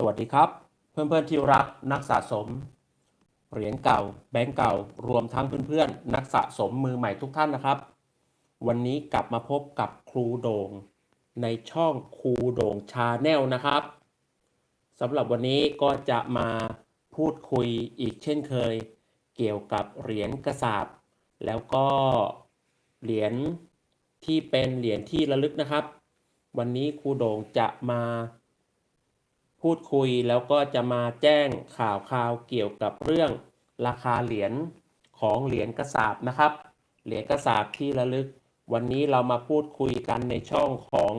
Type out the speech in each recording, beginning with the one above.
สวัสดีครับ เพื่อนๆที่รักนักสะสม เหรียญเก่า แบงก์เก่า รวมทั้งเพื่อนๆ นักสะสมมือใหม่ทุกท่านนะครับ วันนี้กลับมาพบกับครูโด่ง ในช่องครูโด่งชาแนลนะครับสำหรับวันนี้ก็จะมาพูดคุยอีกเช่นเคย เกี่ยวกับเหรียญกระสาบแล้วก็เหรียญที่เป็นเหรียญที่ระลึกนะครับ วันนี้ครูโด่งจะมา พูดคุยแล้วก็จะมาแจ้งข่าวข่าวเกี่ยวกับเรื่องราคาเหรียญของเหรียญกระสาบนะครับ เหรียญกระสาบที่ระลึก วันนี้เรามาพูดคุยกันในช่องของ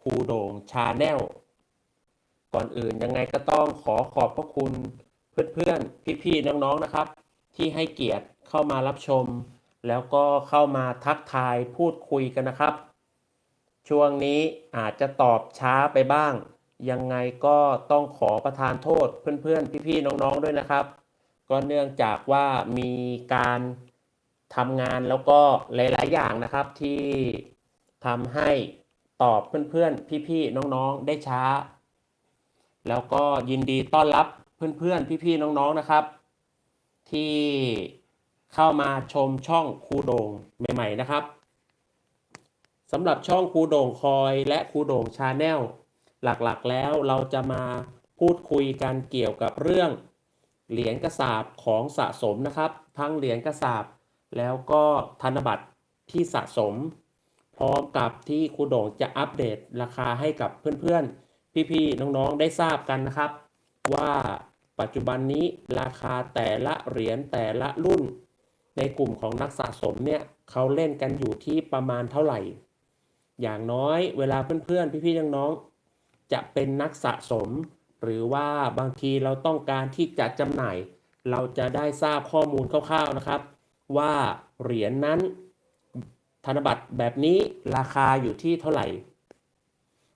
ครูโด่งชาแนลก่อนอื่นยังไงก็ต้องขอขอบพระคุณเพื่อนๆ พี่ๆ น้องๆ นะครับ ที่ให้เกียรติเข้ามารับชม แล้วก็เข้ามาทักทายพูดคุยกันนะครับ ช่วงนี้อาจจะตอบช้าไปบ้าง ยังไงก็ต้องขอประทานโทษเพื่อนๆ พี่ๆ น้องๆ ด้วยนะครับ ก็เนื่องจากว่ามีการทำงานแล้วก็หลายๆ อย่างนะครับที่ทำให้ตอบเพื่อนๆ พี่ๆ น้องๆ ได้ช้า แล้วก็ยินดีต้อนรับเพื่อนๆ พี่ๆ น้องๆ นะครับ ที่เข้ามาชมช่องครูโด่งใหม่ ๆ นะครับสำหรับช่องครูโด่งคอยและครูโด่งชาแนล หลักๆแล้วเราจะมาพูดคุยกันเกี่ยวกับเรื่องเหรียญกระสาบของสะสมนะครับ ทั้งเหรียญกระสาบแล้วก็ธนบัตรที่สะสม พร้อมกับที่ครูโด่งจะอัปเดตราคาให้กับเพื่อนๆ พี่ๆ น้องๆ ได้ทราบกันนะครับ ว่าปัจจุบันนี้ราคาแต่ละเหรียญแต่ละรุ่น ในกลุ่มของนักสะสมเนี่ยเขาเล่นกันอยู่ที่ประมาณเท่าไหร่ อย่างน้อยเวลาเพื่อนๆ พี่ๆ น้องๆ จะเป็นนักสะสม หรือว่าบางทีเราต้องการที่จะจำหน่าย เราจะได้ทราบข้อมูลคร่าวๆนะครับ ว่าเหรียญนนั้น ธนบัตรแบบนี้ราคาอยู่ที่เท่าไหร่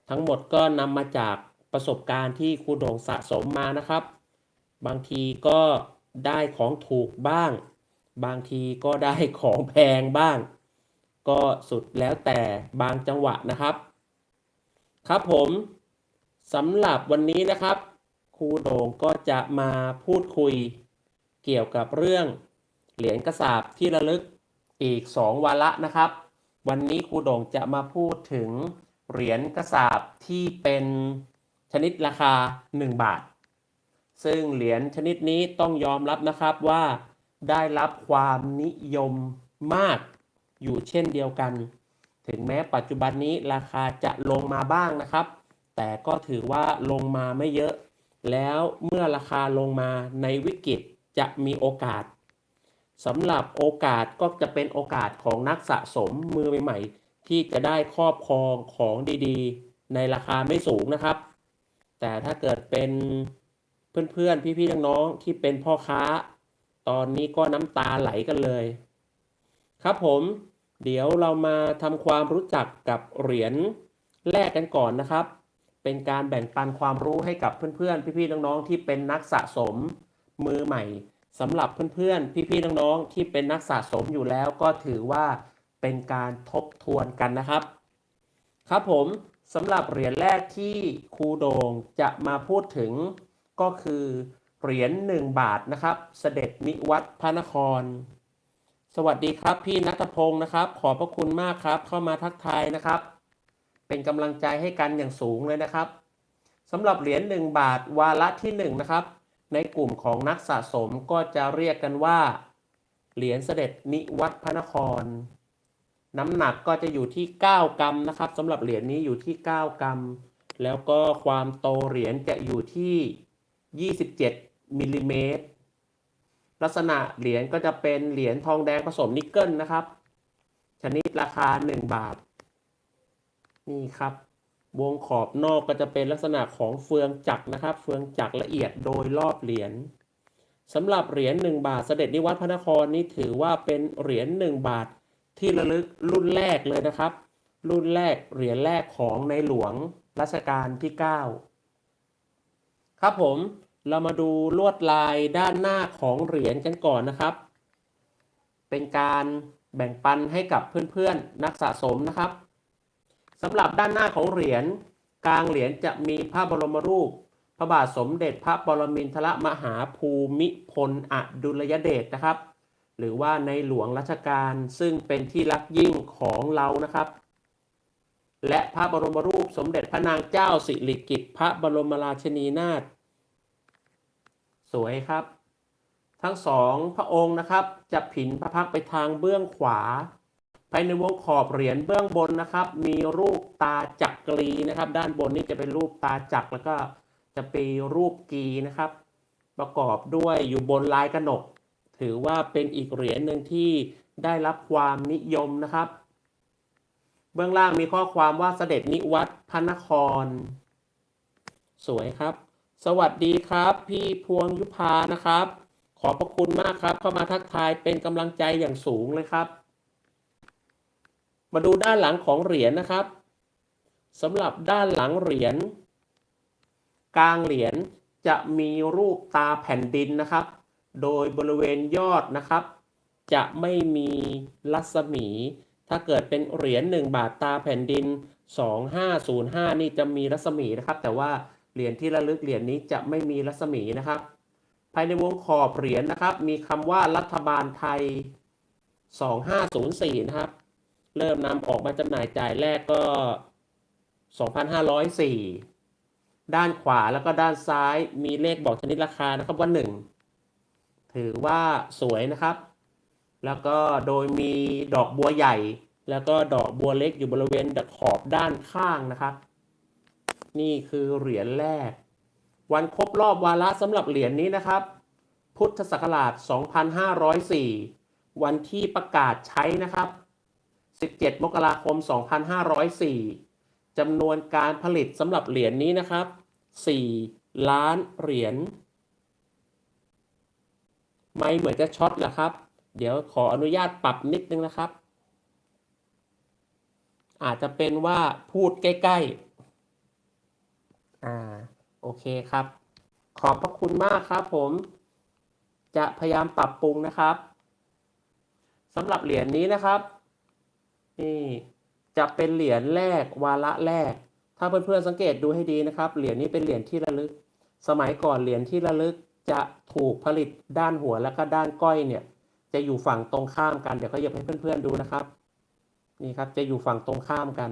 ทั้งหมดก็นำมาจากประสบการณ์ที่ครูโด่งสะสมมานะครับ บางทีก็ได้ของถูกบ้าง บางทีก็ได้ของแพงบ้าง ก็สุดแล้วแต่บางจังหวะนะครับ ครับผม สำหรับวันนี้นะครับ ครูโด่งก็จะมาพูดคุย เกี่ยวกับเรื่องเหรียญกระสาบที่ระลึกอีก 2วาระนะครับ วันนี้ครูโด่งจะมาพูดถึงเหรียญกระสาบที่เป็นชนิดราคา 1 บาท ซึ่งเหรียญชนิดนี้ต้องยอมรับนะครับว่าได้รับความนิยมมากอยู่เช่นเดียวกัน ถึงแม้ปัจจุบันนี้ราคาจะลงมาบ้างนะครับ แต่ก็ถือว่าลงมาไม่เยอะ แล้วเมื่อราคาลงมาในวิกฤตจะมีโอกาสสำหรับโอกาสก็จะเป็นโอกาสของนักสะสมมือใหม่ๆ ที่จะได้ครอบครองของดีๆ ในราคาไม่สูงนะครับ แต่ถ้าเกิดเป็นเพื่อนๆ พี่ๆ น้องๆ ที่เป็นพ่อค้า ตอนนี้ก็น้ำตาไหลกันเลย ครับผมเดี๋ยวเรามาทำความรู้จักกับเหรียญแรกกันก่อนนะครับ เป็นการแบ่งปันความรู้ให้กับเพื่อนๆ พี่ๆ น้องๆ ที่เป็นนักสะสมมือใหม่สำหรับเพื่อนๆ พี่ๆ น้องๆ ที่เป็นนักสะสมอยู่แล้วก็ถือว่าเป็นการทบทวนกันนะครับ ครับผมสำหรับเหรียญแรกที่ครูโดงจะมาพูดถึงก็คือเหรียญ1บาทนะครับ เสด็จนิวัตพระนคร สวัสดีครับพี่นัทพงศ์นะครับ ขอบพระคุณมากครับ เข้ามาทักทายนะครับ เป็นกำลังใจให้กันอย่างสูงเลยนะครับสำหรับเหรียญ1บาทวาระที่1นะครับในกลุ่มของนักสะสมก็จะเรียกกันว่า เหรียญเสด็จนิวัตพระนคร น้ำหนักก็จะอยู่ที่ 9 กรัมนะครับสำหรับเหรียญนี้อยู่ที่ 9 กรัม แล้วก็ความโตเหรียญจะอยู่ที่ 27มิลลิเมตรลักษณะเหรียญก็จะเป็นเหรียญทองแดงผสมนิกเกิลนะครับ ชนิดราคา 1 บาท นี่ครับ วงขอบนอกก็จะเป็นลักษณะของเฟืองจักรนะครับ เฟืองจักรละเอียดโดยรอบเหรียญสำหรับเหรียญ1บาทเสด็จนิวัตพระนครนี่ถือว่าเป็นเหรียญ1บาทที่ระลึกรุ่นแรกเลยนะครับ รุ่นแรกเหรียญแรกของในหลวงรัชกาลที่ 9 ครับผมเรามาดูลวดลายด้านหน้าของเหรียญกันก่อนนะครับ เป็นการแบ่งปันให้กับเพื่อนๆนักสะสมนะครับ สำหรับด้านหน้าของเหรียญกลางเหรียญจะมีพระบรมรูป พระบาทสมเด็จพระปรมินทรมหาภูมิพลอดุลยเดชนะครับ หรือว่าในหลวงรัชกาลซึ่งเป็นที่รักยิ่งของเรานะครับ และพระบรมรูปสมเด็จพระนางเจ้าสิริกิติ์พระบรมราชินีนาถสวยครับ ทั้งสองพระองค์นะครับจะผินพระพักไปทางเบื้องขวา ภายในวงขอบเหรียญเบื้องบนนะครับ มีรูปตาจักรีนะครับ ด้านบนนี่จะเป็นรูปตาจักรแล้วก็จะเป็นรูปกีนะครับ ประกอบด้วยอยู่บนลายกระหนก ถือว่าเป็นอีกเหรียญหนึ่งที่ได้รับความนิยมนะครับ เบื้องล่างมีข้อความว่าเสด็จนิวัตรพระนคร สวยครับ สวัสดีครับ พี่พวงยุพานะครับ ขอบพระคุณมากครับ เข้ามาทักทายเป็นกำลังใจอย่างสูงเลยครับ มาดูด้านหลังของเหรียญนะครับสำหรับด้านหลังเหรียญกลางเหรียญจะมีรูปตาแผ่นดินนะครับ โดยบริเวณยอดนะครับ จะไม่มีรัศมี ถ้าเกิดเป็นเหรียญ1บาทตาแผ่นดิน 2505 นี่จะมีรัศมีนะครับ แต่ว่าเหรียญที่ระลึกเหรียญนี้จะไม่มีรัศมีนะครับ ภายในวงขอบเหรียญนะครับ มีคำว่ารัฐบาลไทย 2504 นะครับ เริ่มนำออกมาจำหน่ายจ่ายแรกก็ 2,504 ด้านขวาแล้วก็ด้านซ้ายมีเลขบอกชนิดราคานะครับว่า 1 ถือว่าสวยนะครับ แล้วก็โดยมีดอกบัวใหญ่ แล้วก็ดอกบัวเล็กอยู่บริเวณขอบด้านข้างนะครับ นี่คือเหรียญแรก วันครบรอบวาระสำหรับเหรียญนี้นะครับ พุทธศักราช 2504 วันที่ประกาศใช้นะครับ 17 มกราคม 2504จำนวนการผลิตสำหรับเหรียญนี้นะครับ 4 ล้านเหรียญ ไม่เหมือนจะช็อตนะครับ เดี๋ยวขออนุญาตปรับนิดนึงนะครับ อาจจะเป็นว่าพูดใกล้ ๆ อ่า โอเคครับ ขอบพระคุณมากครับผม จะพยายามปรับปรุงนะครับสำหรับเหรียญนี้นะครับ นี่จะเป็นเหรียญแรกวาระแรก ถ้าเพื่อนๆสังเกตดูให้ดีนะครับ เหรียญนี้เป็นเหรียญที่ระลึก สมัยก่อนเหรียญที่ระลึกจะถูกผลิตด้านหัวแล้วก็ด้านก้อยเนี่ย จะอยู่ฝั่งตรงข้ามกัน เดี๋ยวก็หยิบให้เพื่อนๆดูนะครับ นี่ครับจะอยู่ฝั่งตรงข้ามกัน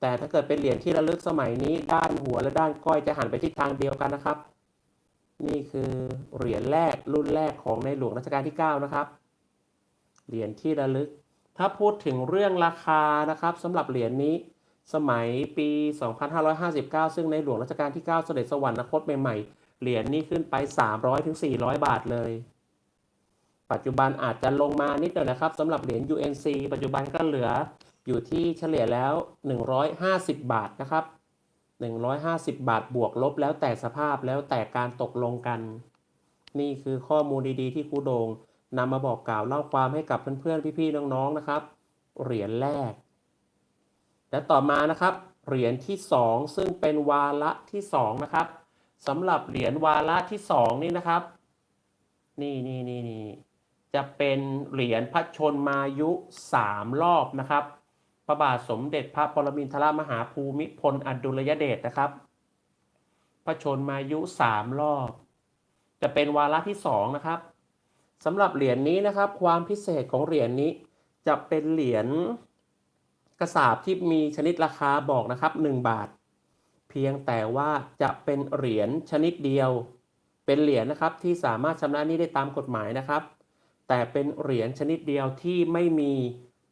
แต่ถ้าเกิดเป็นเหรียญที่ระลึกสมัยนี้ ด้านหัวและด้านก้อยจะหันไปทิศทางเดียวกันนะครับ นี่คือเหรียญแรกรุ่นแรกของในหลวงรัชกาลที่ 9 นะครับ เหรียญที่ระลึก ถ้าพูดถึงเรื่องราคานะครับสำหรับเหรียญนี้สมัยปี 2559 ซึ่งในหลวงรัชกาลที่ 9 เสด็จสวรรคตใหม่ๆ เหรียญนี้ขึ้นไป 300-400 บาทเลย ปัจจุบันอาจจะลงมานิดหน่อยนะครับสำหรับเหรียญ UNC ปัจจุบันก็เหลืออยู่ที่เฉลี่ยแล้ว 150 บาทนะครับ 150 บาทบวกลบแล้วแต่สภาพแล้วแต่การตกลงกัน นี่คือข้อมูลดีๆที่ครูโดง นำมาบอกกล่าวเล่าความให้กับเพื่อนๆพี่ๆน้องๆนะครับ เหรียญแรก และต่อมานะครับ เหรียญที่ 2 ซึ่งเป็นวาระที่2นะครับสำหรับเหรียญวาระที่ 2 นี่นะครับ นี่นี่นี่นี่จะเป็นเหรียญพระชนมายุ 3 รอบนะครับพระบาทสมเด็จพระปรมินทรมหาภูมิพลอดุลยเดชนะครับ พระชนมายุ 3 รอบ จะเป็นวาระที่ 2 นะครับ สำหรับเหรียญนี้นะครับ ความพิเศษของเหรียญนี้ จะเป็นเหรียญกระสาบที่มีชนิดราคาบอกนะครับ 1 บาท เพียงแต่ว่าจะเป็นเหรียญชนิดเดียว เป็นเหรียญนะครับที่สามารถชำระหนี้ได้ตามกฎหมายนะครับ แต่เป็นเหรียญชนิดเดียวที่ไม่มี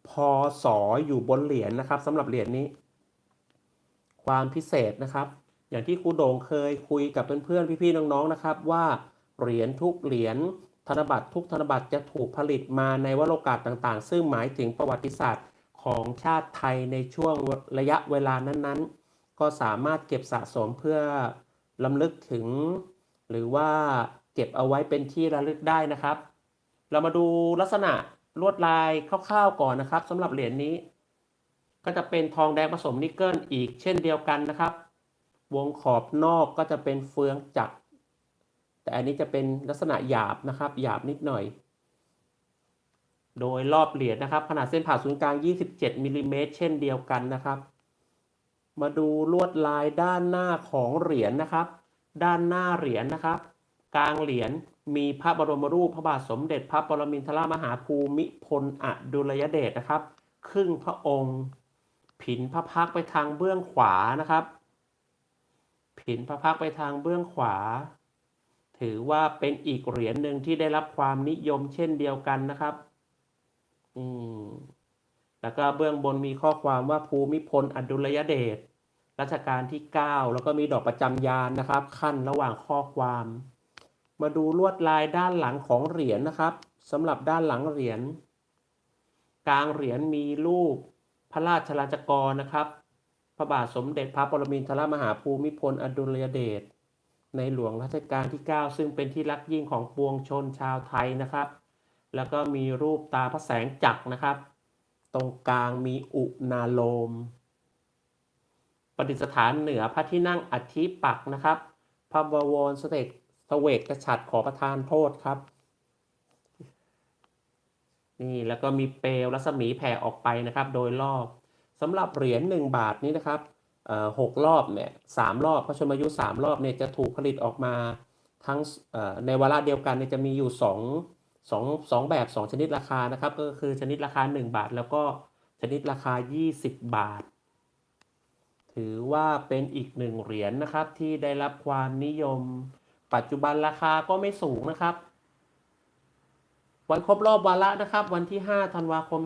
พอสออยู่บนเหรียญนะครับสำหรับเหรียญนี้ ความพิเศษนะครับ อย่างที่ครูโด่งเคยคุยกับเพื่อนๆพี่ๆน้องๆนะครับ ว่าเหรียญทุกเหรียญ ธนบัตรทุกธนบัตรจะถูกผลิตมาในวโรกาสต่างๆ ซึ่งหมายถึงประวัติศาสตร์ของชาติไทยในช่วงระยะเวลานั้นๆ ก็สามารถเก็บสะสมเพื่อลำลึกถึง หรือว่าเก็บเอาไว้เป็นที่ระลึกได้นะครับ เรามาดูลักษณะลวดลายคร่าวๆก่อนนะครับสำหรับเหรียญนี้ ก็จะเป็นทองแดงผสมนิกเกิลอีกเช่นเดียวกันนะครับ วงขอบนอกก็จะเป็นเฟืองจักร แต่อันนี้จะเป็นลักษณะหยาบนะครับ หยาบนิดหน่อย โดยรอบเหรียญนะครับ ขนาดเส้นผ่าศูนย์กลาง 27มิลลิเมตรเช่นเดียวกันนะครับ มาดูลวดลายด้านหน้าของเหรียญนะครับ ด้านหน้าเหรียญนะครับ กลางเหรียญมีพระบรมรูปพระบาทสมเด็จพระปรมินทรมหาภูมิพลอดุลยเดชนะครับ ครึ่งพระองค์ ผินพระพักไปทางเบื้องขวานะครับ ผินพระพักไปทางเบื้องขวา ถือว่าเป็นอีกเหรียญหนึ่งที่ได้รับความนิยมเช่นเดียวกันนะครับอืมแล้วก็เบื้องบนมีข้อความว่าภูมิพลอดุลยเดชรัชกาลที่ 9 แล้วก็มีดอกประจำยานนะครับ ขั้นระหว่างข้อความ มาดูลวดลายด้านหลังของเหรียญนะครับสำหรับด้านหลังเหรียญกลางเหรียญมีรูปพระราชลัญจกรนะครับ พระบาทสมเด็จพระปรมินทรมหาภูมิพลอดุลยเดช ในหลวงรัชกาลที่ 9 ซึ่งเป็นที่รักยิ่งของปวงชนชาวไทยนะครับ แล้วก็มีรูปตาพระแสงจักรนะครับ ตรงกลางมีอุณาโลมประดิษฐานเหนือพระที่นั่งอธิปักษ์นะครับ พระบวรสเตกสเวกกระฉัดขอประทานโทษครับ นี่แล้วก็มีเปลวรัศมีแผ่ออกไปนะครับ โดยรอบสำหรับเหรียญ1บาทนี้นะครับ หกรอบเนี่ยสามรอบพระชนมายุสามรอบเนี่ยจะถูกผลิตออกมาทั้งในวาระเดียวกันเนี่ยจะมีอยู่สองสองสองแบบสองชนิดราคานะครับ ก็คือชนิดราคา 1 บาท แล้วก็ชนิดราคา 20 บาท ถือว่าเป็นอีกหนึ่งเหรียญนะครับที่ได้รับความนิยม ปัจจุบันราคาก็ไม่สูงนะครับ วันครบรอบวาระนะครับ วันที่ 5 ธันวาคม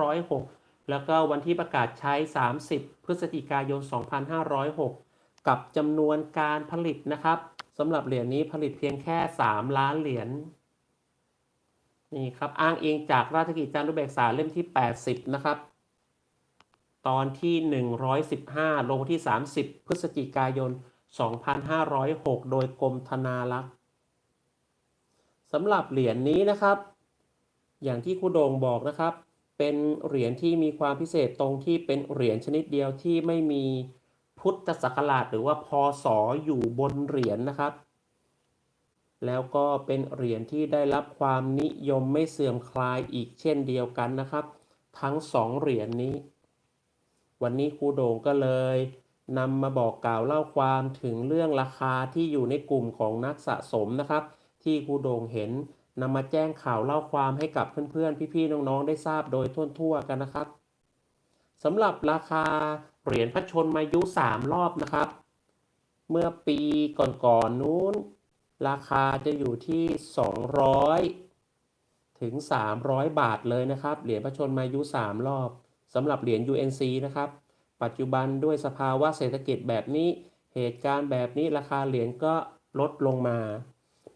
2506 แล้วก็วันที่ประกาศใช้ 30 พฤศจิกายน 2506 กับจำนวนการผลิตนะครับสำหรับเหรียญนี้ผลิตเพียงแค่ 3 ล้านเหรียญนี่ครับอ้างอิงจากราชกิจจานุเบกษาเล่มที่ 80 นะครับ ตอนที่ 115 ลงที่ 30 พฤศจิกายน 2506 โดยกรมธนารักษ์สำหรับเหรียญนี้นะครับ อย่างที่ครูโดงบอกนะครับ เป็นเหรียญที่มีความพิเศษตรงที่เป็นเหรียญชนิดเดียวที่ไม่มีพุทธศักราชหรือว่าพศอยู่บนเหรียญนะครับ แล้วก็เป็นเหรียญที่ได้รับความนิยมไม่เสื่อมคลายอีกเช่นเดียวกันนะครับ ทั้งสองเหรียญนี้ วันนี้ครูโด่งก็เลยนำมาบอกกล่าวเล่าความถึงเรื่องราคาที่อยู่ในกลุ่มของนักสะสมนะครับ ที่ครูโด่งเห็น นำมาแจ้งข่าวเล่าความให้กับเพื่อนๆ พี่ๆ น้องๆ ได้ทราบโดยทั่วๆ กันนะครับสำหรับราคาเหรียญพระชนมายุ 3 รอบนะครับ เมื่อปีก่อนๆนู้น ราคาจะอยู่ที่ 200 ถึง 300 บาทเลยนะครับ เหรียญพระชนมายุ 3 รอบสำหรับเหรียญ UNC นะครับ ปัจจุบันด้วยสภาวะเศรษฐกิจแบบนี้ เหตุการณ์แบบนี้ราคาเหรียญก็ลดลงมา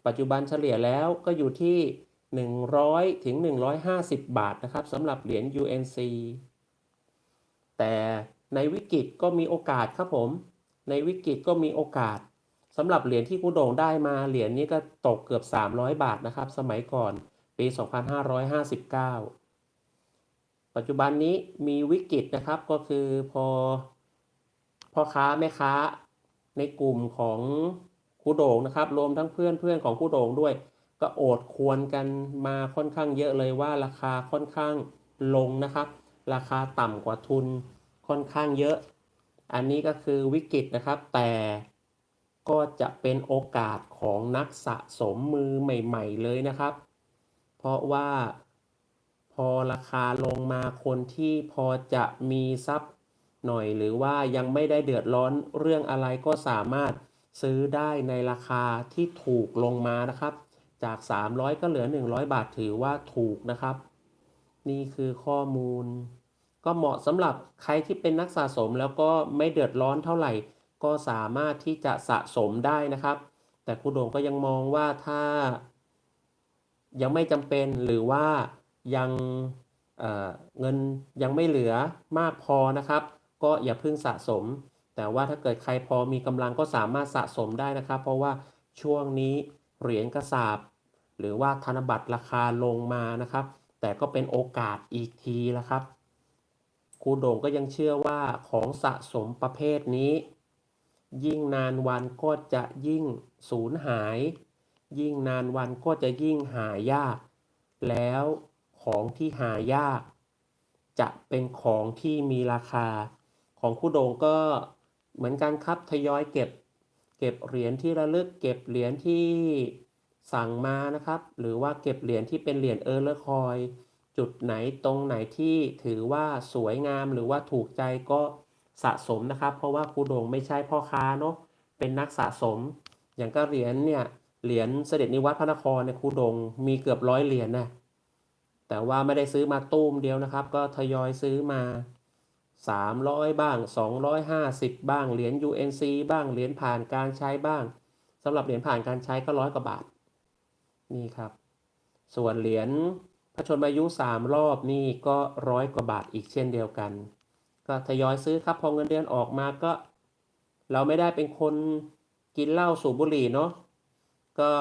ปัจจุบันเฉลี่ยแล้วก็อยู่ที่ 100 ถึง 150 บาทนะครับสำหรับเหรียญ UNC แต่ในวิกฤตก็มีโอกาสครับผม ในวิกฤตก็มีโอกาสสำหรับเหรียญที่กูโด่งได้มาเหรียญนี้ก็ตกเกือบ 300 บาทนะครับ สมัยก่อนปี 2559 ปัจจุบันนี้มีวิกฤตนะครับก็คือพอพ่อค้าแม่ค้าในกลุ่มของ คูโด่งนะครับ รวมทั้งเพื่อนเพื่อนของคูโด่งด้วย ก็โอดควรกันมาค่อนข้างเยอะเลยว่าราคาค่อนข้างลงนะครับ ราคาต่ำกว่าทุนค่อนข้างเยอะ อันนี้ก็คือวิกฤตนะครับ แต่ก็จะเป็นโอกาสของนักสะสมมือใหม่ ๆ เลยนะครับ เพราะว่าพอราคาลงมาคนที่พอจะมีทรัพย์หน่อยหรือว่ายังไม่ได้เดือดร้อนเรื่องอะไรก็สามารถ ซื้อได้ในราคาที่ถูกลงมานะครับ จาก 300 ก็เหลือ 100 บาทถือว่าถูกนะครับ นี่คือข้อมูล ก็เหมาะสำหรับใครที่เป็นนักสะสมแล้วก็ไม่เดือดร้อนเท่าไหร่ ก็สามารถที่จะสะสมได้นะครับ แต่ครูโด่งก็ยังมองว่าถ้า ยังไม่จำเป็นหรือว่ายังเเงินยังไม่เหลือมากพอนะครับ ก็อย่าเพิ่งสะสม แต่ว่าถ้าเกิดใครพอมีกำลังก็สามารถสะสมได้นะครับ เพราะว่าช่วงนี้เหรียญกระสาบ หรือว่าธนบัตรราคาลงมานะครับ แต่ก็เป็นโอกาสอีกทีละครับครูโด่งก็ยังเชื่อว่าของสะสมประเภทนี้ ยิ่งนานวันก็จะยิ่งสูญหาย ยิ่งนานวันก็จะยิ่งหายาก แล้วของที่หายาก จะเป็นของที่มีราคาของครูโด่งก็ เหมือนกันครับทยอยเก็บ เก็บเหรียญที่ระลึก เก็บเหรียญที่สั่งมานะครับ หรือว่าเก็บเหรียญที่เป็นเหรียญเออร์เลอร์คอยจุดไหนตรงไหนที่ถือว่าสวยงามหรือว่าถูกใจก็สะสมนะครับ เพราะว่าครูโด่งไม่ใช่พ่อค้าเนาะเป็นนักสะสม อย่างก็เหรียญเนี่ยเหรียญเสด็จนิวัตรพระนครเนี่ยครูโด่งมีเกือบร้อยเหรียญนะแต่ว่าไม่ได้ซื้อมาตุ้มเดียวนะครับ ก็ทยอยซื้อมา 300 บ้าง 250 บ้าง เหรียญ UNC บ้าง เหรียญผ่านการใช้บ้างสำหรับเหรียญผ่านการใช้ก็ร้อยกว่าบาท นี่ครับ ส่วนเหรียญพระชนมายุ 3 รอบนี่ก็ร้อยกว่าบาทอีกเช่นเดียวกัน ก็ทยอยซื้อครับพอเงินเดือนออกมาก็ เราไม่ได้เป็นคนกินเหล้าสูบบุหรี่เนาะก็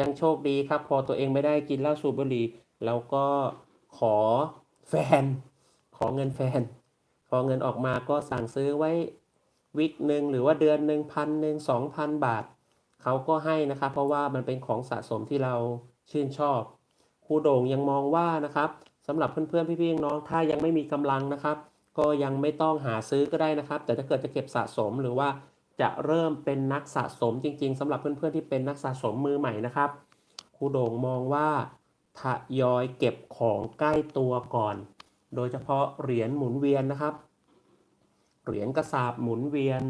ยังโชคดีครับ พอตัวเองไม่ได้กินเหล้าสูบบุหรี่เราก็ขอแฟน ขอเงินแฟน พอเงินออกมาก็สั่งซื้อไว้วิกหนึ่งหรือว่าเดือนหนึ่งพันหนึ่งสองพันบาท เขาก็ให้นะครับ เพราะว่ามันเป็นของสะสมที่เราชื่นชอบครูโด่งยังมองว่านะครับสำหรับเพื่อนๆพี่ๆน้องถ้ายังไม่มีกำลังนะครับ ก็ยังไม่ต้องหาซื้อก็ได้นะครับ แต่ถ้าเกิดจะเก็บสะสมหรือว่าจะเริ่มเป็นนักสะสมจริง ๆสำหรับเพื่อนๆที่เป็นนักสะสมมือใหม่นะครับครูโด่งมองว่าทยอยเก็บของใกล้ตัวก่อน โดยเฉพาะเหรียญหมุนเวียนนะครับ เหรียญกระสาบหมุนเวียน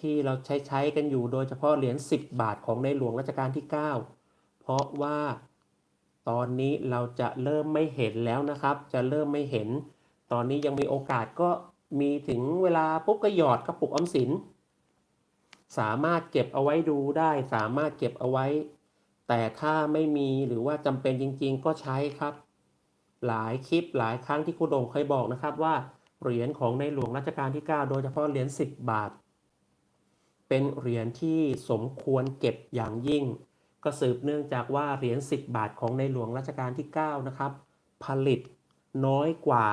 ที่เราใช้ใช้กันอยู่ โดยเฉพาะเหรียญ10 บาทของในหลวงรัชกาลที่ 9 เพราะว่าตอนนี้เราจะเริ่มไม่เห็นแล้วนะครับ จะเริ่มไม่เห็น ตอนนี้ยังมีโอกาสก็มีถึงเวลาปุ๊บก็หยอดกระปุกออมสิน สามารถเก็บเอาไว้ดูได้ สามารถเก็บเอาไว้ แต่ถ้าไม่มีหรือว่าจำเป็นจริง ๆ ก็ใช้ครับ หลายคลิปหลายครั้งที่ครูโด่งเคยบอกนะครับว่าเหรียญของในหลวงรัชกาลที่ 9 โดยเฉพาะเหรียญ10 บาท เป็นเหรียญที่สมควรเก็บอย่างยิ่ง ก็สืบเนื่องจากว่าเหรียญ10 บาทของในหลวงรัชกาลที่ 9 นะครับ ผลิตน้อยกว่า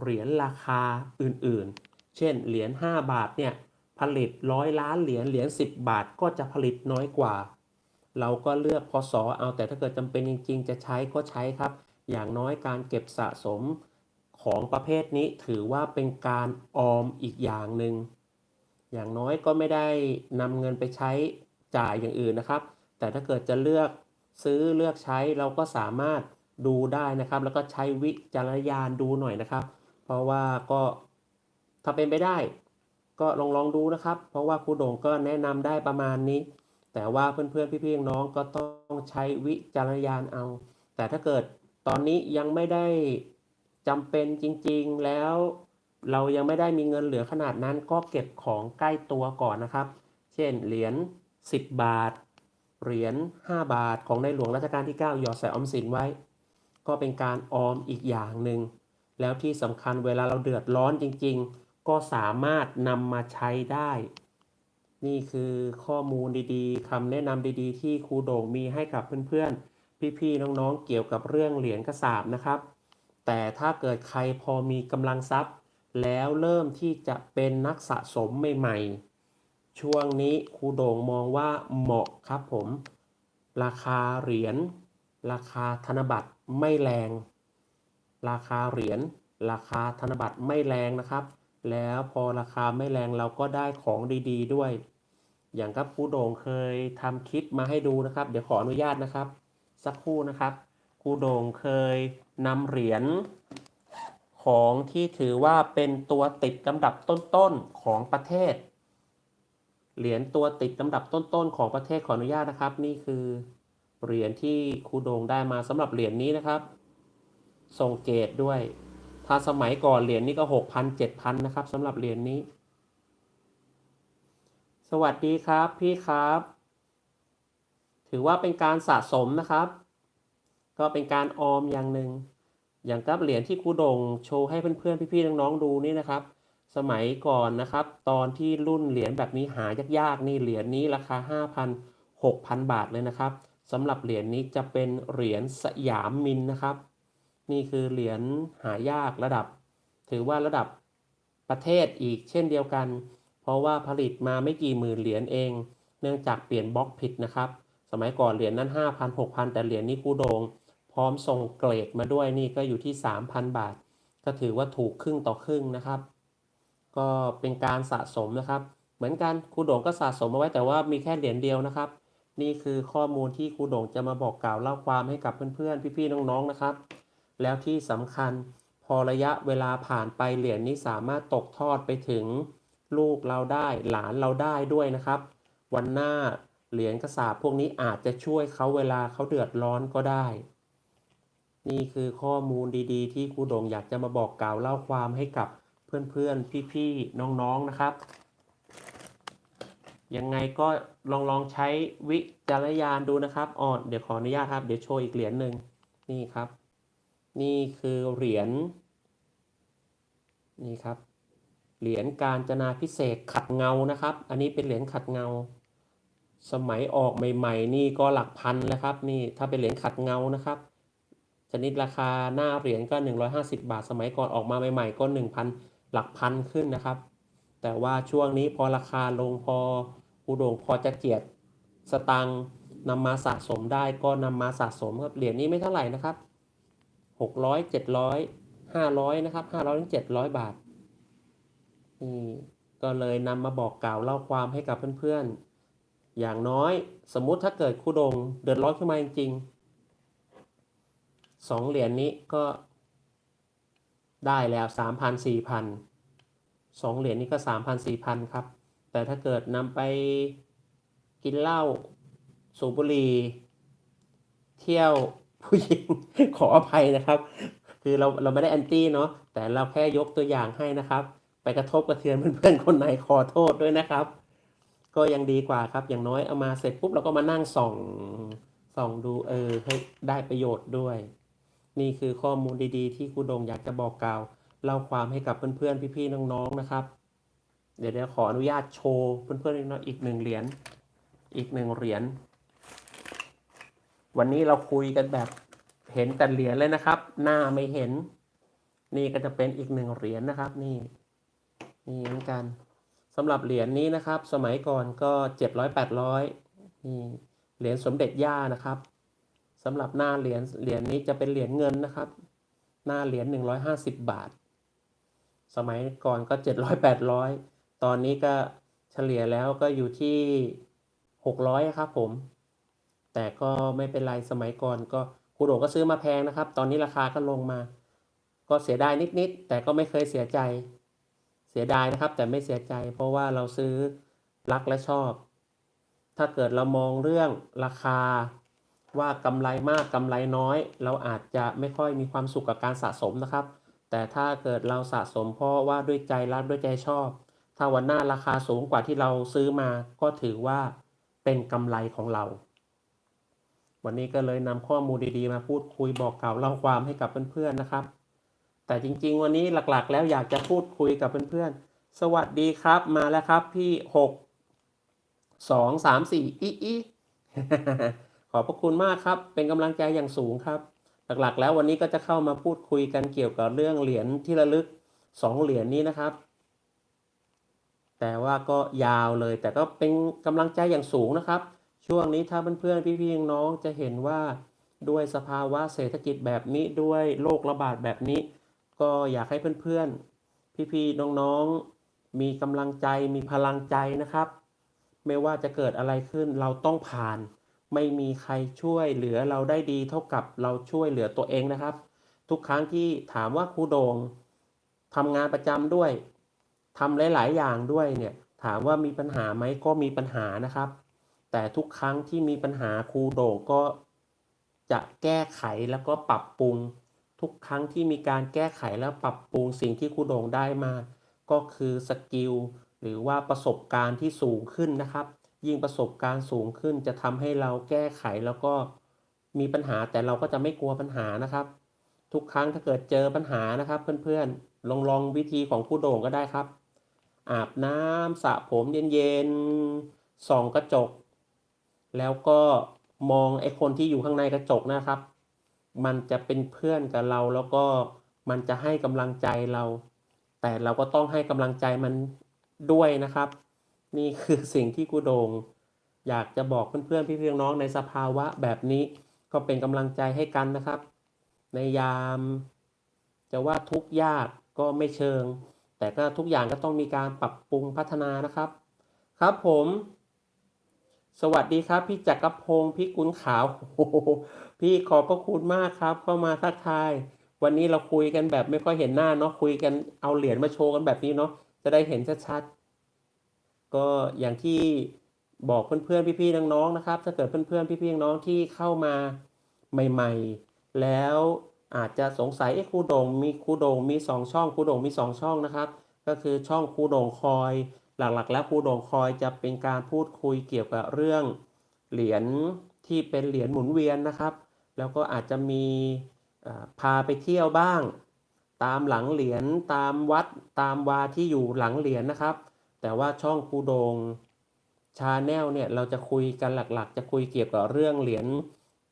เหรียญราคาอื่นๆ เช่นเหรียญ5บาทเนี่ยผลิตร้อยล้านเหรียญเหรียญ10 บาทก็จะผลิตน้อยกว่า เราก็เลือกพศเอาแต่ถ้าเกิดจำเป็นจริง ๆ จะใช้ก็ใช้ครับ อย่างน้อยการเก็บสะสมของประเภทนี้ถือว่าเป็นการออมอีกอย่างหนึ่ง อย่างน้อยก็ไม่ได้นำเงินไปใช้จ่ายอย่างอื่นนะครับ แต่ถ้าเกิดจะเลือกซื้อเลือกใช้เราก็สามารถดูได้นะครับ แล้วก็ใช้วิจารณญาณดูหน่อยนะครับ เพราะว่าก็ถ้าเป็นไปได้ ก็ลองลองดูนะครับ เพราะว่าครูโด่งก็แนะนำได้ประมาณนี้ แต่ว่าเพื่อนๆพี่ๆน้องก็ต้องใช้วิจารณญาณเอา แต่ถ้าเกิด ตอนนี้ยังไม่ได้จำเป็นจริงๆ แล้วเรายังไม่ได้มีเงินเหลือขนาดนั้นก็เก็บของใกล้ตัวก่อนนะครับ เช่นเหรียญ10 บาท เหรียญ5บาทของในหลวงรัชกาลที่ 9 หยอดใส่ออมสินไว้ ก็เป็นการออมอีกอย่างหนึ่ง แล้วที่สำคัญเวลาเราเดือดร้อนจริงๆ ก็สามารถนำมาใช้ได้ นี่คือข้อมูลดีๆคำแนะนำดีๆ ที่ครูโด่งมีให้กับเพื่อนๆ พี่ๆน้องๆเกี่ยวกับเรื่องเหรียญกระสาบนะครับ แต่ถ้าเกิดใครพอมีกำลังทรัพย์ แล้วเริ่มที่จะเป็นนักสะสมใหม่ๆ ช่วงนี้ครูโด่งมองว่าเหมาะครับผม ราคาเหรียญราคาธนบัตรไม่แรง ราคาเหรียญราคาธนบัตรไม่แรงนะครับ แล้วพอราคาไม่แรงเราก็ได้ของดีๆด้วย อย่างครับครูโด่งเคยทำคลิปมาให้ดูนะครับ เดี๋ยวขออนุญาตนะครับ สักครู่นะครับครูโด่งเคยนำเหรียญของที่ถือว่าเป็นตัวติดลำดับต้นๆของประเทศ เหรียญตัวติดลำดับต้นๆของประเทศขออนุญาตนะครับ นี่คือเหรียญที่ครูโด่งได้มาสำหรับเหรียญนี้นะครับส่งเกตด้วย ถ้าสมัยก่อนเหรียญนี้ก็หกพันเจ็ดพันนะครับสำหรับเหรียญนี้ สวัสดีครับพี่ครับ ถือว่าเป็นการสะสมนะครับ ก็เป็นการออมอย่างหนึ่ง อย่างกับเหรียญที่ครูดงโชว์ให้เพื่อนๆพี่ๆน้องๆดูนี่นะครับ สมัยก่อนนะครับ ตอนที่รุ่นเหรียญแบบนี้หายากๆนี่เหรียญนี้ราคา 5,000 6,000 บาทเลยนะครับสำหรับเหรียญนี้จะเป็นเหรียญสยามมินนะครับ นี่คือเหรียญหายากระดับ ถือว่าระดับประเทศอีกเช่นเดียวกัน เพราะว่าผลิตมาไม่กี่หมื่นเหรียญเอง เนื่องจากเปลี่ยนบล็อกผิดนะครับ สมัยก่อนเหรียญนั้น 5,000 6,000 แต่เหรียญนี้ครูโดง พร้อมส่งเกรดมาด้วยนี่ก็อยู่ที่ 3,000 บาท ก็ถือว่าถูกครึ่งต่อครึ่งนะครับ ก็เป็นการสะสมนะครับ เหมือนกันครูโด่งก็สะสมเอาไว้แต่ว่ามีแค่เหรียญเดียวนะครับ นี่คือข้อมูลที่ครูโด่งจะมาบอกกล่าวเล่าความให้กับเพื่อนๆ พี่ๆ น้องๆ นะครับ แล้วที่สำคัญพอระยะเวลาผ่านไปเหรียญนี้สามารถตกทอดไปถึงลูกเราได้หลานเราได้ด้วยนะครับ วันหน้า เหรียญกระสาบพวกนี้อาจจะช่วยเขาเวลาเขาเดือดร้อนก็ได้ นี่คือข้อมูลดีๆ ที่ครูโด่งอยากจะมาบอกกล่าวเล่าความให้กับเพื่อนๆ พี่ๆ น้องๆ นะครับ ยังไงก็ลองลองใช้วิจารณญาณดูนะครับอ๋อเดี๋ยวขออนุญาตครับ เดี๋ยวโชว์อีกเหรียญหนึ่งนี่ครับ นี่คือเหรียญนี่ครับ เหรียญการจนาพิเศษขัดเงานะครับ อันนี้เป็นเหรียญขัดเงา สมัยออกใหม่ๆ นี่ก็หลักพันแล้วครับ นี่ถ้าเป็นเหรียญขัดเงานะครับ ชนิดราคาหน้าเหรียญก็ 150 บาท สมัยก่อนออกมาใหม่ ๆ ก็ 1,000 หลักพันขึ้นนะครับ แต่ว่าช่วงนี้พอราคาลงพออุดงพอจะเจียดสตังนำมาสะสมได้ก็นำมาสะสมครับเหรียญนี้ไม่เท่าไหร่นะครับ 600 700 500 นะครับ 500ถึง700 บาทนี่ก็เลยนำมาบอกกล่าวเล่าความให้กับเพื่อนๆ อย่างน้อยสมมุติถ้าเกิดคู่ดงเดือดร้อนขึ้นมาจริงๆสองเหรียญนี้ก็ได้แล้วสามพันสี่พันสองเหรียญนี้ก็สามพันสี่พันครับ แต่ถ้าเกิดนำไปกินเหล้าสูบบุหรี่เที่ยวผู้หญิง ขออภัยนะครับ คือเราเราไม่ได้แอนตี้เนาะแต่เราแค่ยกตัวอย่างให้นะครับ ไปกระทบกระเทือนเพื่อนๆคนไหนขอโทษด้วยนะครับ ก็ยังดีกว่าครับ อย่างน้อยเอามาเสร็จปุ๊บเราก็มานั่งส่องส่องดูเออให้ได้ประโยชน์ด้วย นี่คือข้อมูลดีๆ ที่ครูดงอยากจะบอกกล่าวเล่าความให้กับเพื่อนๆพี่ๆน้องๆนะครับ เดี๋ยวเดี๋ยวขออนุญาตโชว์เพื่อนๆน้องๆอีกหนึ่งเหรียญอีกหนึ่งเหรียญวันนี้เราคุยกันแบบเห็นแต่เหรียญเลยนะครับ หน้าไม่เห็น นี่ก็จะเป็นอีกหนึ่งเหรียญนะครับ นี่นี่เหมือนกัน สำหรับเหรียญนี้นะครับ สมัยก่อนก็เจ็ดร้อยแปดร้อยนี่เหรียญสมเด็จย่านะครับสำหรับหน้าเหรียญเหรียญนี้จะเป็นเหรียญเงินนะครับ หน้าเหรียญหนึ่งร้อยห้าสิบบาท สมัยก่อนก็เจ็ดร้อยแปดร้อยตอนนี้ก็เฉลี่ยแล้วก็อยู่ที่หกร้อยครับผม แต่ก็ไม่เป็นไรสมัยก่อนก็ครูโดก็ซื้อมาแพงนะครับ ตอนนี้ราคาก็ลงมา ก็เสียดายนิดๆแต่ก็ไม่เคยเสียใจ เสียดายนะครับ แต่ไม่เสียใจ เพราะว่าเราซื้อรักและชอบ ถ้าเกิดเรามองเรื่องราคาว่ากำไรมากกำไรน้อย เราอาจจะไม่ค่อยมีความสุขกับการสะสมนะครับ แต่ถ้าเกิดเราสะสมเพราะว่าด้วยใจรักด้วยใจชอบ ถ้าวันหน้าราคาสูงกว่าที่เราซื้อมาก็ถือว่าเป็นกำไรของเรา วันนี้ก็เลยนำข้อมูลดีๆ มาพูดคุยบอกกล่าวเล่าความให้กับเพื่อนๆนะครับ แต่จริง ๆ วันนี้หลักๆ แล้วอยากจะพูดคุยกับเพื่อนๆ สวัสดีครับมาแล้วครับพี่หกสองสามสี่อีอีขอบพระคุณมากครับ เป็นกำลังใจอย่างสูงครับ หลักๆ แล้ววันนี้ก็จะเข้ามาพูดคุยกันเกี่ยวกับเรื่องเหรียญที่ระลึกสองเหรียญนี้นะครับ แต่ว่าก็ยาวเลย แต่ก็เป็นกำลังใจอย่างสูงนะครับ ช่วงนี้ถ้าเพื่อนๆพี่ๆน้องๆจะเห็นว่าด้วยสภาวะเศรษฐกิจแบบนี้ด้วยโรคระบาดแบบนี้ ก็อยากให้เพื่อนๆ พี่ๆ น้องๆ มีกำลังใจ มีพลังใจนะครับ ไม่ว่าจะเกิดอะไรขึ้นเราต้องผ่าน ไม่มีใครช่วยเหลือเราได้ดีเท่ากับเราช่วยเหลือตัวเองนะครับ ทุกครั้งที่ถามว่าครูโดงทำงานประจำด้วยทำหลาย ๆ อย่างด้วยเนี่ย ถามว่ามีปัญหาไหมก็มีปัญหานะครับ แต่ทุกครั้งที่มีปัญหาครูโดงก็จะแก้ไขแล้วก็ปรับปรุง ทุกครั้งที่มีการแก้ไขแล้วปรับปรุงสิ่งที่ครูโด่งได้มา ก็คือสกิลหรือว่าประสบการณ์ที่สูงขึ้นนะครับ ยิ่งประสบการณ์สูงขึ้นจะทำให้เราแก้ไขแล้วก็มีปัญหาแต่เราก็จะไม่กลัวปัญหานะครับ ทุกครั้งถ้าเกิดเจอปัญหานะครับ เพื่อนๆลองลองวิธีของผู้โด่งก็ได้ครับ อาบน้ำสระผมเย็นๆส่องกระจก แล้วก็มองไอ้คนที่อยู่ข้างในกระจกนะครับ มันจะเป็นเพื่อนกับเราแล้วก็มันจะให้กำลังใจเรา แต่เราก็ต้องให้กำลังใจมันด้วยนะครับ นี่คือสิ่งที่กูโดง อยากจะบอกเพื่อนๆพี่ๆน้องในสภาวะแบบนี้ก็เป็นกำลังใจให้กันนะครับ ในยาม จะว่าทุกยากก็ไม่เชิง แต่ก็ทุกอย่างก็ต้องมีการปรับปรุงพัฒนานะครับ ครับผม สวัสดีครับ พี่จักรพงศ์พี่กุลขาวพี่ขอบพระคุณมากครับ เข้ามาทักทาย วันนี้เราคุยกันแบบไม่ค่อยเห็นหน้าเนาะคุยกันเอาเหรียญมาโชว์กันแบบนี้เนาะจะได้เห็นชัดๆก็อย่างที่บอกเพื่อนๆพี่ๆน้องๆนะครับ ถ้าเกิดเพื่อนๆพี่ๆน้องๆที่เข้ามาใหม่ ๆ แล้วอาจจะสงสัยเอ๊ะครูโด่งมีครูโด่งมีสองช่องครูโด่งมีสองช่องนะครับ ก็คือช่องครูโด่งคอย หลักๆ แล้วคูโด่งคอยจะเป็นการพูดคุยเกี่ยวกับเรื่องเหรียญที่เป็นเหรียญหมุนเวียนนะครับ แล้วก็อาจจะมีพาไปเที่ยวบ้าง ตามหลังเหรียญตามวัดตามวาที่อยู่หลังเหรียญนะครับ แต่ว่าช่องคูโดงชาแนลเนี่ยเราจะคุยกันหลักๆ จะคุยเกี่ยวกับเรื่องเหรียญ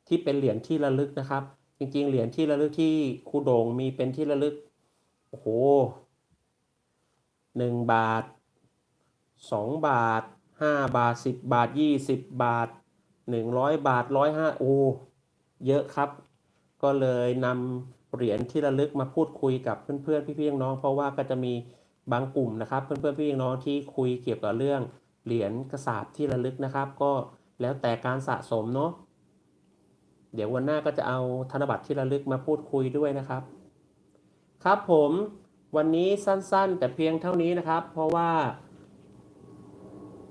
ที่เป็นเหรียญที่ระลึกนะครับ จริง ๆ เหรียญที่ระลึกที่ครูโดงมีเป็นที่ระลึกโอ้โหหนึ่งบาท สองบาทห้าบาทสิบบาทยี่สิบบาทหนึ่งร้อยบาทร้อยห้าโอ้เยอะครับ ก็เลยนำเหรียญที่ระลึกมาพูดคุยกับเพื่อนๆพี่ๆน้องๆเพราะว่าก็จะมีบางกลุ่มนะครับ เพื่อนๆพี่ๆน้องๆที่คุยเกี่ยวกับเรื่องเหรียญกระสาบที่ระลึกนะครับ ก็แล้วแต่การสะสมเนาะเดี๋ยววันหน้าก็จะเอาธนบัตรที่ระลึกมาพูดคุยด้วยนะครับ ครับผมวันนี้สั้นๆ แต่เพียงเท่านี้นะครับ เพราะว่า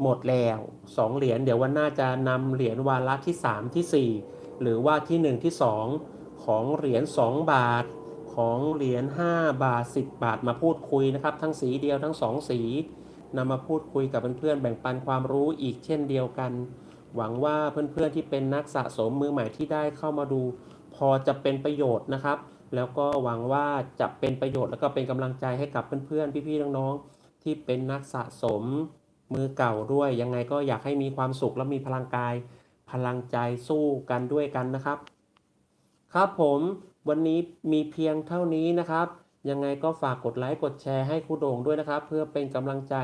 หมดแล้วสองเหรียญเดี๋ยววันหน้าจะนำเหรียญวาระที่ 3 ที่ 4 หรือว่าที่ 1 ที่ 2 ของเหรียญ2บาท ของเหรียญ5บาท 10 บาทมาพูดคุยนะครับ ทั้งสีเดียวทั้ง 2 สีนำมาพูดคุยกับเพื่อนๆแบ่งปันความรู้อีกเช่นเดียวกัน หวังว่าเพื่อนๆที่เป็นนักสะสมมือใหม่ที่ได้เข้ามาดู พอจะเป็นประโยชน์นะครับ แล้วก็หวังว่าจะเป็นประโยชน์แล้วก็เป็นกำลังใจให้กับเพื่อนๆพี่ๆน้องๆที่เป็นนักสะสม มือเก่าด้วย ยังไงก็อยากให้มีความสุขและมีพลังกาย พลังใจสู้กันด้วยกันนะครับ ครับผมวันนี้มีเพียงเท่านี้นะครับ ยังไงก็ฝากกดไลค์กดแชร์ให้ครูโด่งด้วยนะครับ เพื่อเป็นกำลังใจ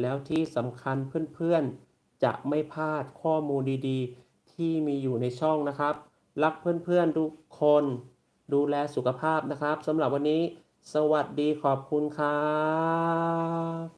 แล้วที่สำคัญเพื่อนๆ จะไม่พลาดข้อมูลดีๆ ที่มีอยู่ในช่องนะครับ รักเพื่อนๆทุกคน ดูแลสุขภาพนะครับสำหรับวันนี้ สวัสดีขอบคุณครับ